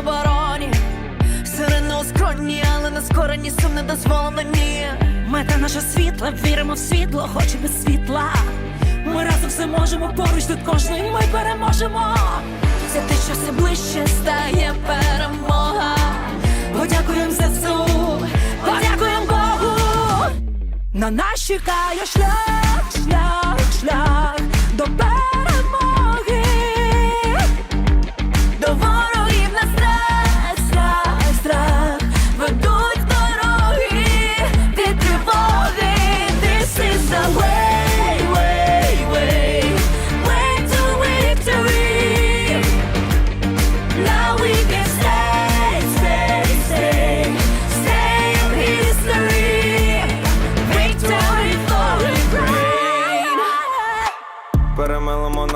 обороні. Сирени у скроні, але на скорені сум не дозволено ні. Мета наша світла, віримо в світло, хоч без світла. Ми разом все можемо, поруч тут кожний ми переможемо. Це те, що все ближче стає перемога. Подякуємо ЗСУ, подякуємо Богу. На нас чекає шлях, шлях, шлях до перемоги.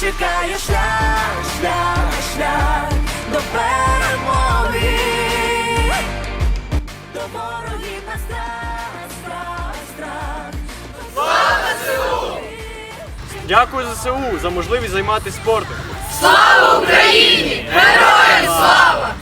чекає шлях, шлях, шлях до перемоги, до ворогів на страх, страх, страх. Слава ЗСУ! Дякую ЗСУ за можливість займатися спортом. Слава Україні! Героям слава!